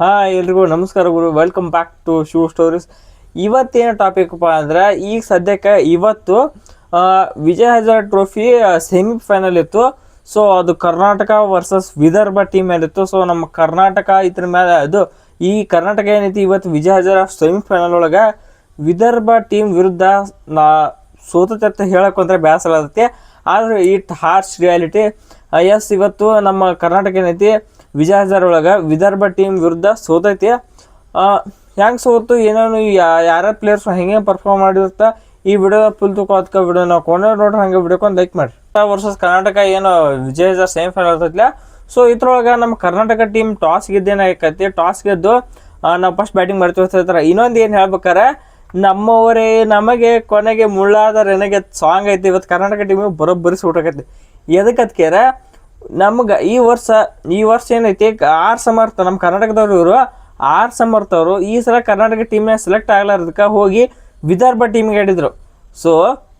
ಹಾ ಎಲ್ರಿಗೂ ನಮಸ್ಕಾರ ಗುರು. Welcome back to shoe stories ಇವತ್ತೇನು ಟಾಪಿಕ್ಪ ಅಂದ್ರೆ, ಈಗ ಸದ್ಯಕ್ಕೆ ಇವತ್ತು ವಿಜಯ್ ಹಜಾರ್ ಟ್ರೋಫಿ ಸೆಮಿಫೈನಲ್ ಇತ್ತು. ಸೊ ಅದು ಕರ್ನಾಟಕ ವರ್ಸಸ್ ವಿದರ್ಭ ಟೀಮ್ ಇತ್ತು. ಸೊ ನಮ್ಮ ಕರ್ನಾಟಕ ಇದ್ರ ಮೇಲೆ ಅದು, ಈ ಕರ್ನಾಟಕ ಏನೈತಿ, ಇವತ್ತು ವಿಜಯ ಹಜಾರ ಸೆಮಿಫೈನಲ್ ಒಳಗೆ ವಿದರ್ಭ ಟೀಮ್ ವಿರುದ್ಧ ನಾ ಸೋತತೆ ಹೇಳಕ್ಕಂದ್ರೆ ಬೇಸರ ಆಗತ್ತೆ ಆದ್ರೆ ಇಟ್ ಹಾರ್ಸ್ ರಿಯಾಲಿಟಿ ಎಸ್ ಇವತ್ತು ನಮ್ಮ ಕರ್ನಾಟಕ ಏನೈತಿ ವಿಜಯ ಒಳಗೆ ವಿದರ್ಭ ಟೀಮ್ ವಿರುದ್ಧ ಸೋತೈತಿ. ಹೆಂಗೆ ಸೋತು? ಏನೇನು? ಯಾರ ಪ್ಲೇಯರ್ಸ್ ಹೆಂಗೆ ಪರ್ಫಾರ್ಮ್ ಮಾಡಿರ್ತ ಈ ವಿಡಿಯೋ ಫುಲ್ ತೂಕ ಅದಕ್ಕೆ ವಿಡಿಯೋ ನಾವು ಕೊನೆ ನೋಡ್ರಿ ಹಂಗೆ ಬಿಡ್ಕೊಂಡು ಲೈಕ್ ಮಾಡಿ ವರ್ಸಸ್ ಕರ್ನಾಟಕ ಏನು ವಿಜಯ ಹಜಾರ್ ಸೆಮಿಫೈನಲ್ ಇರ್ತೈತಿಲ್ಲ ಸೊ ಇದ್ರೊಳಗೆ ನಮ್ಮ ಕರ್ನಾಟಕ ಟೀಮ್ ಟಾಸ್ ಗೆದ್ದೇನಾಗೈತಿ ಟಾಸ್ ಗೆದ್ದು ನಾವು ಫಸ್ಟ್ ಬ್ಯಾಟಿಂಗ್ ಮಾಡ್ತೀವಿ ಇನ್ನೊಂದು ಏನು ಹೇಳ್ಬೇಕಾರೆ? ನಮ್ಮವರೇ ನಮಗೆ ಕೊನೆಗೆ ಮುಳ್ಳಾದ ನನಗೆ ಸಾಂಗ್ ಐತಿ. ಇವತ್ತು ಕರ್ನಾಟಕ ಟೀಮಿಗೆ ಬರೋಬ್ಬರಿ ಸೂಟಾಕೈತಿ ಎದಕ್ಕೆ ಅದಕ್ಕೆರ ನಮ್ಗೆ ಈ ವರ್ಷ ಈ ವರ್ಷ ಏನೈತಿ ಆರ್ ಸಮರ್ಥ ನಮ್ಮ ಕರ್ನಾಟಕದವ್ರು ಇವರು ಆರ್ ಸಮರ್ಥ ಅವರು ಈ ಸಲ ಕರ್ನಾಟಕ ಟೀಮ್ನ ಸೆಲೆಕ್ಟ್ ಆಗ್ಲಾರ್ದಕ್ಕೆ ಹೋಗಿ ವಿದರ್ಭ ಟೀಮ್ಗೆ ಆಡಿದರು. ಸೊ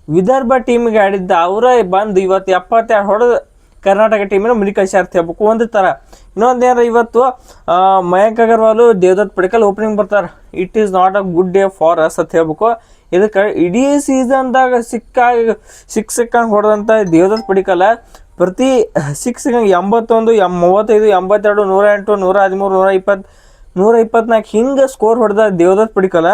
ವಿದರ್ಭ ಟೀಮ್ಗೆ ಆಡಿದ್ದ ಅವರೇ ಬಂದು ಇವತ್ತು ಎಪ್ಪತ್ತೆರಡು ಹೊಡೆದು ಕರ್ನಾಟಕ ಟೀಮಿನ ಮುನಿ ಕಳಿಸ್ಯಾರ್ತಿ ಹೇಳ್ಬೇಕು. ಒಂದು ಥರ ಇನ್ನೊಂದೇನಾರ ಇವತ್ತು ಆ, ಮಯಾಂಕ್ ಅಗರ್ವಾಲು ದೇವದತ್ ಪಡಿಕಲ್ ಓಪನಿಂಗ್ ಬರ್ತಾರೆ. It is not a good day for us ಅಂತ ಹೇಳ್ಬೇಕು. ಇದಕ್ಕೆ ಇಡೀ ಸೀಸನ್ದಾಗ ಸಿಕ್ಕಾಗಿ ಸಿಕ್ಕ ಸಿಕ್ಕಂಗೆ ಹೊಡೆದಂಥ ದೇವದತ್ ಪಡಿಕಲ ಪ್ರತಿ ಸಿಕ್ಸ್ ಎಂಬತ್ತೊಂದು, ಎಂ ಮೂವತ್ತೈದು, ಎಂಬತ್ತೆರಡು ನೂರ ಎಂಟು ನೂರ ಹದಿಮೂರು ನೂರ ಇಪ್ಪತ್ತು ನೂರ ಇಪ್ಪತ್ನಾಲ್ಕು ಹಿಂಗೆ ಸ್ಕೋರ್ ಹೊಡೆದ ದೇವದತ್ ಪಡಿಕಲ.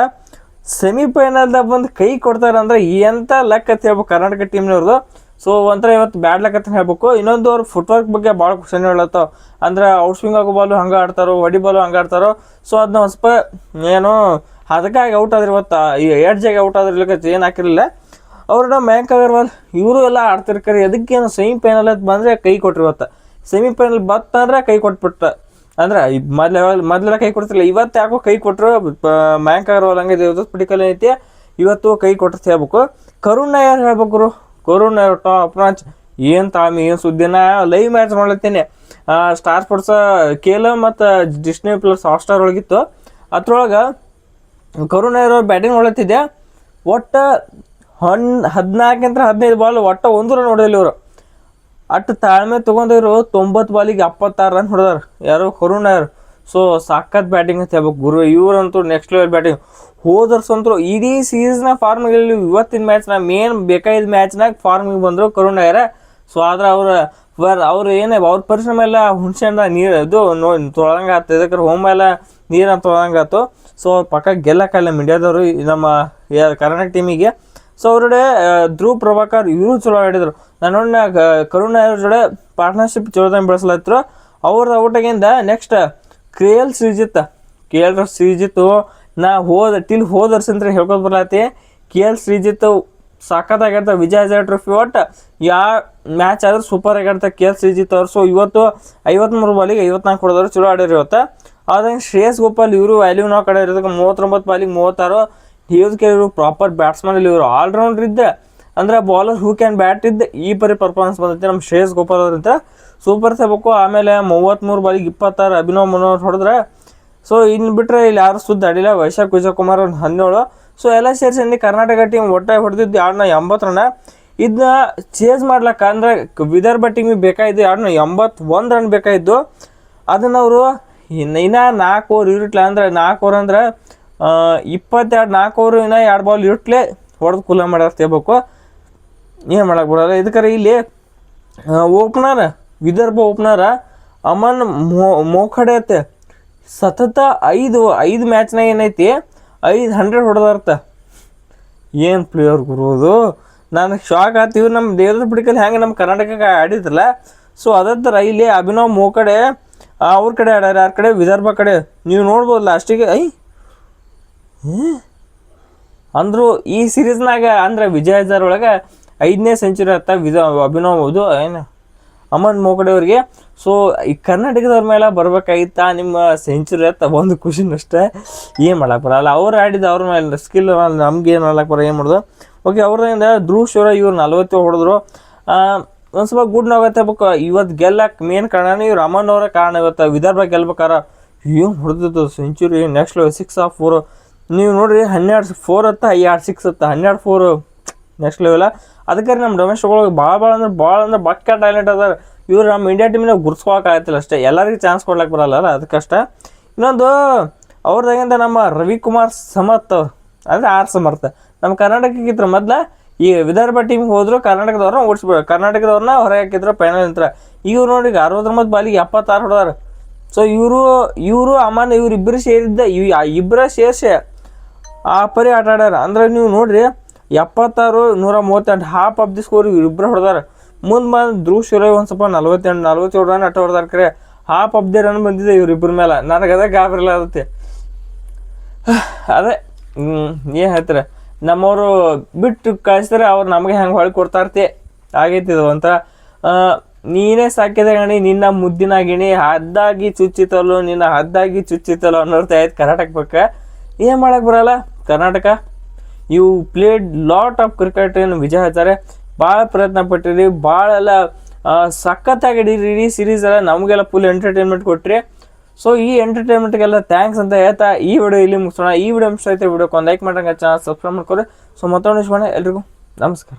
ಸೆಮಿಫೈನಲ್ದಾಗ ಬಂದು ಕೈ ಕೊಡ್ತಾರೆ ಅಂದರೆ ಎಂಥ ಲಕ್ ಅಂತ ಹೇಳ್ಬೇಕು ಕರ್ನಾಟಕ ಟೀಮ್ನವ್ರದ್ದು ಸೊ ಒಂಥರ ಇವತ್ತು ಬ್ಯಾಡ್ ಲಕ್ ಅಂತ ಹೇಳ್ಬೇಕು. ಇನ್ನೊಂದು ಅವ್ರ ಫುಟ್ವರ್ಕ್ ಬಗ್ಗೆ ಭಾಳ ಕ್ವಶನ್ ಹೇಳತ್ತಾವ ಅಂದ್ರೆ ಔಟ್ ಸ್ವಿಂಗ್ ಆಗೋ ಬಾಲು ಹಂಗೆ ಆಡ್ತಾರೋ ವಡಿ ಬಾಲು ಹಂಗೆ ಆಡ್ತಾರೋ. ಸೊ ಅದನ್ನ ಸ್ವಲ್ಪ, ಏನು, ಅದಕ್ಕಾಗಿ ಔಟ್ ಆದ್ರೆ ಇವತ್ತು ಈ ಜಾಗ ಔಟ್ ಆದ್ರೆ ಏನು ಹಾಕಿರಲಿಲ್ಲ. ಅವ್ರನ್ನ ಮಯಾಂಕ್ ಅಗರ್ವಾಲ್ ಇವರು ಎಲ್ಲ ಆಡ್ತಿರ್ತಾರೆ ಅದಕ್ಕೇನು ಸೆಮಿಫೈನಲ್ ಅಂತ ಬಂದರೆ ಕೈ ಕೊಟ್ರು ಇವತ್ತು ಸೆಮಿಫೈನಲ್ ಬತ್ತಂದ್ರೆ ಕೈ ಕೊಟ್ಬಿಟ್ಟ. ಅಂದ್ರೆ ಮೊದ್ಲ ಮೊದ್ಲೆಲ್ಲ ಕೈ ಕೊಡ್ತಿಲ್ಲ ಇವತ್ತು ಯಾಕೋ ಕೈ ಕೊಟ್ಟರು ಮಯಾಂಕ್ ಅಗರ್ವಾಲ್ ಹಂಗೆ ಪಡಿಕಲ್ ಐತಿ ಇವತ್ತು ಕೈ ಕೊಟ್ಟರು ಹೇಳ್ಬೇಕು. ಕರುಣ್ ನಾಯರ್ ಹೇಳ್ಬೇಕು ಕರುಣ್ ನಾಯರ್ ಟಾಪ್ ಮ್ಯಾಚ್ ಏನು ತಾಮಿ, ಏನು ಸುದ್ದಿನ? ಲೈವ್ ಮ್ಯಾಚ್ ಮಾಡ್ಲತ್ತೀನಿ. ಸ್ಟಾರ್ ಸ್ಪೋರ್ಟ್ಸ್ ಕೇಲ ಮತ್ತು ಡಿಸ್ನಿ ಪ್ಲಸ್ ಹಾಟ್ಸ್ಟಾರ್ ಒಳಗಿತ್ತು. ಅದ್ರೊಳಗೆ ಕರುಣ್ ನಾಯರ್ ಬ್ಯಾಟಿಂಗ್ ಮಾಡ್ಲತ್ತಿದ್ದೆ ಒಟ್ಟು ಹನ್ ಹದಿನಾಲ್ಕಿಂತ ಹದಿನೈದು ಬಾಲ್, ಒಟ್ಟು ಒಂದು ರನ್ ಹೊಡೆದಿಲ್ಲ ಇವರು. ಅಟ್ಟು ತಾಳ್ಮೆ ತೊಗೊಂಡಿರು ತೊಂಬತ್ತು ಬಾಲಿಗೆ ಎಪ್ಪತ್ತಾರು ರನ್ ಹೊಡೆದಾರ. ಯಾರು ಕರುಣ್ ಯಾರು ಸೊ ಸಾಕತ್ ಬ್ಯಾಟಿಂಗ್ ಅಂತ ಹೇಳ್ಬೇಕು ಗುರು, ಇವರಂತೂ ನೆಕ್ಸ್ಟ್ ಲೆವೆಲ್ ಬ್ಯಾಟಿಂಗ್ ಹೋದರ್ಸ್ ಅಂತೂ ಇಡೀ ಸೀಸನ್ ಫಾರ್ಮಿಗೆ ಇವತ್ತಿನ ಮ್ಯಾಚ್ನ ಮೇನ್ ಬೇಕಾಗಿದ್ದ ಮ್ಯಾಚ್ನಾಗ ಫಾರ್ಮಿಗೆ ಬಂದರು ಕರುಣ್ ಯಾರ ಸೊ ಆದ್ರೆ ಅವ್ರ, ವರ್, ಅವ್ರು ಏನೇ, ಅವ್ರ ಪರಿಶ್ರಮ ಎಲ್ಲ ಹುಣ್ಸೆಣ್ಣ ನೀರು, ಇದು ನೋ ತೊಳಂಗೆ ಆಯ್ತು ಇದಕ್ಕೆ ಹೋಮ್ ಎಲ್ಲ ನೀರನ್ನು ತೊಳಂಗಾಯ್ತು ಸೊ ಅವ್ರ ಪಕ್ಕ ಗೆಲ್ಲಕ್ಕಲ್ಲ ಇಂಡಿಯಾದವರು ನಮ್ಮ ಕರ್ನಾಟಕ ಟೀಮಿಗೆ ಸೊ ಅವ್ರಡೆ ಧ್ರುವ್ ಪ್ರಭಾಕರ್ ಇವರು ಚಲೋ ಆಡಿದ್ರು. ನಾನು ನೋಡಿನ ಕರುಣ್ ಅವ್ರ ಜೊತೆ ಪಾರ್ಟ್ನರ್ಶಿಪ್ ಚಲೋದಂಗೆ ಬೆಳೆಸ್ಲತ್ರು. ಅವ್ರ ಔಟಾಗಿಂದ next K L Shreejith. K L Shreejith, ನಾ ಹೋದ, ಟಿಲ್ ಹೋದ ವರ್ಷ ಅಂತ ಹೇಳ್ಕೊತ ಬರ್ಲತ್ತಿ ಕೆ ಎಲ್ ಶ್ರೀಜಿತ್ ಸಖತ್ತಾಗಿರ್ತ ವಿಜಯ ಹಜಾರ್ ಟ್ರೋಫಿ ಒಟ್ಟು ಯಾ ಮ್ಯಾಚ್ ಆದ್ರೆ ಸೂಪರ್ ಆಗಿರ್ತ ಕೆ ಎಲ್ ಶ್ರೀಜಿತ್ ಅವ್ರು. ಸೊ ಇವತ್ತು ಐವತ್ಮೂರು ಬಾಲಿಗೆ ಐವತ್ನಾಲ್ಕು ಹೊಡೆದವ್ರು ಚಲೋ ಆಡಿರಿ ಇವತ್ತು. ಆದಂಗೆ ಶ್ರೇಯಸ್ ಗೋಪಾಲ್ ಇವರು ವ್ಯಾಲ್ಯೂ ನಾವು ಕಡೆ ಇರೋದಕ್ಕೆ ಮೂವತ್ತೊಂಬತ್ತು ಬಾಲಿಗೆ ಮೂವತ್ತಾರು. ಹಿರಿಯದಕ್ಕೆ ಇವರು ಪ್ರಾಪರ್ ಬ್ಯಾಟ್ಸ್ಮನ್ ಇಲ್ಲಿ ಇವರು ಆಲ್ರೌಂಡರ್ ಇದ್ದೆ ಅಂದ್ರೆ ಬಾಲರ್ ಹೂ ಕ್ಯಾನ್ ಬ್ಯಾಟ್ ಇದ್ದ ಈ ಪರಿ ಪರ್ಫಾರ್ಮೆನ್ಸ್ ಬಂದೈತೆ ನಮ್ಮ ಶ್ರೇಯಸ್ ಗೋಪಾಲ್ ಅವರಿಂದ ಸೂಪರ್ ಸೆಬಕು ಆಮೇಲೆ ಮೂವತ್ತ್ಮೂರು ಬಾಲಿಗೆ ಇಪ್ಪತ್ತಾರು ಅಭಿನವ್ ಮನೋಹರ್ ಹೊಡೆದ್ರೆ. ಸೊ ಇನ್ನು ಬಿಟ್ಟರೆ ಇಲ್ಲಿ ಯಾರು ಸುದ್ದಿ ಆಡಿಲ್ಲ, ವೈಶಾಖ್, ವಿಜಯಕುಮಾರ್ ಒಂದು ಹನ್ನೇಳು ಸೊ ಎಲ್ಲ ಸೇರಿಸಿ ಕರ್ನಾಟಕ ಟೀಮ್ ಒಟ್ಟಾಗಿ ಹೊಡೆದಿದ್ದು ಎರಡ್ನ ಎಂಬತ್ತು ರನ್ ಇದನ್ನ ಚೇಸ್ ಮಾಡ್ಲಕ್ಕ ಅಂದ್ರೆ ವಿದರ್ಭ ಟೀಮಿಗೆ ಬೇಕಾಗಿದ್ದು ಎರಡ್ನ ಎಂಬತ್ತೊಂದು ರನ್ ಬೇಕಾಗಿದ್ದು. ಅದನ್ನ ಅವರು ಇನ್ನು ನಾಲ್ಕು ಓವರ್ ಇರುಟ್ಲ ಅಂದ್ರೆ ನಾಲ್ಕು ಓವರ್ ಅಂದ್ರೆ ಇಪ್ಪತ್ತೆರಡು ನಾಲ್ಕು ಓವರ್ ಇನ್ನ ಎರಡು ಬಾಲ್ ಇಟ್ಲೆ ಹೊಡೆದು ಕುಲ ತೇಬೇಕು. ಏನು ಮಾಡಕ್ಕೆ ಬರೋಲ್ಲ. ಇದಕ್ಕೆ ಇಲ್ಲಿ ಓಪನರ್ ವಿದರ್ಭ ಓಪನರ ಅಮನ್ ಮೋ, ಮೋಖಡೆ ಸತತ ಐದು ಐದು ಮ್ಯಾಚ್ನಾಗ ಏನೈತಿ? ಐದು ಹಂಡ್ರೆಡ್ ಹೊಡೆದಾರ್ತ ಏನು ಪ್ಲೇಯರ್ ಗುರುವುದು ನನಗೆ ಶಾಕ್ ಆತೀವಿ ನಮ್ಮ ದೇವ್ರದ ಬಿಡಿಕಲ್ಲಿ ಹೆಂಗೆ ನಮ್ಮ ಕರ್ನಾಟಕಕ್ಕೆ ಆಡಿದ್ರಲ್ಲ ಸೊ ಅದರ ಇಲ್ಲಿ ಅಭಿನವ್ ಮೋಕಡೆ ಅವ್ರ ಕಡೆ ಆಡ್ಯಾರ, ಯಾರ ಕಡೆ? ವಿದರ್ಭ ಕಡೆ. ನೀವು ನೋಡ್ಬೋದು ಲಾಸ್ಟಿಗೆ ಐ ಅಂದ್ರು ಈ ಸೀರೀಸ್ನಾಗ ಅಂದ್ರೆ ವಿಜಯ್ ಹಜಾರ್ ಒಳಗೆ ಐದನೇ ಸೆಂಚುರಿ ಅತ್ತ ವಿಜ ಅಭಿನವ್ ಹೌದು, ಏನು? ಅಮನ್ ಮೋಕಡೆ ಅವ್ರಿಗೆ. ಸೊ ಈ ಕರ್ನಾಟಕದವ್ರ ಮೇಲೆ ಬರ್ಬೇಕಾಗಿತ್ತ ನಿಮ್ಮ ಸೆಂಚುರಿ ಅತ್ತ ಒಂದು ಖುಷಿನಷ್ಟೇ ಏನು ಮಾಡಕ್ಕೆ ಬರಲ್ಲ ಅವ್ರು ಆಡಿದ ಅವ್ರ ಮೇಲೆ ಸ್ಕಿಲ್ ನಮ್ಗೆ ಏನು ಮಾಡಕ್ಕೆ ಬರೋ ಏನು ಮಾಡೋದು? ಓಕೆ ಅವ್ರಿಂದ ಧ್ರುವ ಶಿವರ ಇವ್ರು ನಲ್ವತ್ತು ಹೊಡೆದ್ರು. ಒಂದು ಸ್ವಲ್ಪ ಗುಡ್ ನಾಗತ್ತೆ ಬುಕ್, ಇವತ್ತು ಗೆಲ್ಲಕ್ಕೆ ಮೇನ್ ಕಾರಣ ಇವ್ರು ಅಮನ್ ಅವರ ಕಾರಣ ಇವತ್ತು ವಿದರ್ಭ ಗೆಲ್ಬೇಕಾರ. ಏನು ಹೊಡೆದಿದ್ದು century next six of four ನೀವು ನೋಡಿರಿ ಹನ್ನೆರಡು ಫೋರ್ ಹತ್ತ ಎರಡು ಸಿಕ್ಸ್ ಹತ್ತ ಹನ್ನೆರಡು ಫೋರ್ ನೆಕ್ಸ್ಟ್ ಲೆವೆಲ ಅದಕ್ಕೆ ನಮ್ಮ ಡೊಮೆಸ್ಟಿಕ್ ಒಳಗೆ ಭಾಳ ಭಾಳ ಅಂದ್ರೆ ಭಾಳ ಅಂದ್ರೆ ಬಕ್ಕ ಟ್ಯಾಲೆಂಟ್ ಅದಾರ. ಇವ್ರು ನಮ್ಮ ಇಂಡಿಯಾ ಟೀಮಿನಾಗ ಗುರ್ಸ್ಕೊಳಕ್ಕೆ ಆಗತ್ತಿಲ್ಲ ಅಷ್ಟೇ. ಎಲ್ಲರಿಗೂ ಚಾನ್ಸ್ ಕೊಡ್ಲಕ್ಕೆ ಬರಲ್ಲ ಅದಕ್ಕಷ್ಟೇ. ಇನ್ನೊಂದು, ಅವ್ರದಾಗಿಂದ ನಮ್ಮ ರವಿಕುಮಾರ್ ಸಮರ್ಥ ಅಂದರೆ ಆರ್ ಸಮರ್ಥ. ನಮ್ಮ ಕರ್ನಾಟಕಕ್ಕಿದ್ರು ಮೊದ್ಲು ಈ ವಿದರ್ಭ ಟೀಮ್ಗೆ ಹೋದ್ರು ಕರ್ನಾಟಕದವ್ರನ್ನ ಓಡಿಸ್ಬಿಡ ಕರ್ನಾಟಕದವ್ರನ್ನ ಹೊರಗೆ ಹಾಕಿದ್ರು ಫೈನಲ್ ನಂತರ. ಇವ್ರು ನೋಡಿ ಈಗ ಅರವತ್ತೊಂಬತ್ತು ಬಾಲಿಗೆ ಎಪ್ಪತ್ತಾರು ಹೊಡೆದಾರ. ಸೊ ಇವರು ಇವರು, ಅಮಾನ ಇವ್ರಿಬ್ಬರು ಸೇರಿದ್ದ ಇವ್ ಇಬ್ಬರ ಸೇರ್ಸೆ ಆ ಪರಿ ಆಟ ಆಡ್ಯಾರ. ಅಂದ್ರೆ ನೀವು ನೋಡ್ರಿ, ಎಪ್ಪತ್ತಾರು, ನೂರ ಮೂವತ್ತೆಂಟು ಹಾಫ್ ಆಫ್ ದಿ ಸ್ಕೋರ್ ಇಬ್ಬರು ಹೊಡೆದಾರ. ಮುಂದೆ ಬಂದು ಧ್ರುವ ಒಂದು ಸ್ವಲ್ಪ ನಲ್ವತ್ತೆಂಟು, ನಲ್ವತ್ತೇಳು ರನ್ ಆಟ ಹೊಡೆದಾರ ಕರೆ. ಹಾಫ್ ಆಫ್ ದಿ ರನ್ ಬಂದಿದೆ ಇವ್ರಿಬ್ಬರ ಮೇಲೆ ನನಗೆ ಅದೇ ಗಾಬರಿಲ್ಲ ಆಗುತ್ತೆ. ಅದೇ ಏನು ಹೇಳ್ತಾರೆ? ನಮ್ಮವರು ಬಿಟ್ಟು ಕಳಿಸ್ತಾರೆ, ಅವ್ರು ನಮಗೆ ಹೆಂಗೆ ಹೊಳಿ ಕೊಡ್ತಾ ಇರ್ತಿ ಆಗೈತಿ ಇದು ಒಂಥರ ನೀನೇ ಸಾಕಿದೆ ಗಣಿ, ನಿನ್ನ ಮುದ್ದಿನ ಗಿಣಿ, ಹದ್ದಾಗಿ ಚುಚ್ಚಿತಲು ನಿನ್ನ ಹದ್ದಾಗಿ ಚುಚ್ಚಿತಲು ಅನ್ನೋರ್ತ ಆಯ್ತು ಕರ್ನಾಟಕ ಪಕ್ಕ. ಏನು ಮಾಡಕ್ಕೆ ಬರಲ್ಲ? Karnataka. You played lot of cricket ಏನು ವಿಜಯ ಹೇಳ್ತಾರೆ. ಭಾಳ ಪ್ರಯತ್ನ ಪಟ್ಟಿರಿ ಭಾಳ ಎಲ್ಲ ಸಖತ್ತಾಗಿ ಹಿಡೀರಿ ಇಡೀ ಸೀರೀಸ್ ಎಲ್ಲ ನಮಗೆಲ್ಲ ಫುಲ್ ಎಂಟರ್ಟೈನ್ಮೆಂಟ್ ಕೊಟ್ಟ್ರಿ ಸೊ ಈ ಎಂಟರ್ಟೈನ್ಮೆಂಟ್ಗೆಲ್ಲ ಥ್ಯಾಂಕ್ಸ್ ಅಂತ ಹೇಳ್ತಾ ಈ ವಿಡಿಯೋ ಇಲ್ಲಿ ಮುಗಿಸೋಣ. ಈ ವಿಡಿಯೋ ಇಷ್ಟ ಆಯ್ತು ವಿಡಿಯೋಕ್ಕೆ ಒಂದು ಲೈಕ್ ಮಾಡೋಂಗೆ ಚಾನಲ್ ಸಬ್ಸ್ಕ್ರೈಬ್ ಮಾಡ್ಕೊರಿ ಸೊ ಮತ್ತೊಂದು ವಿಷಯ ಎಲ್ರಿಗೂ. ನಮಸ್ಕಾರ.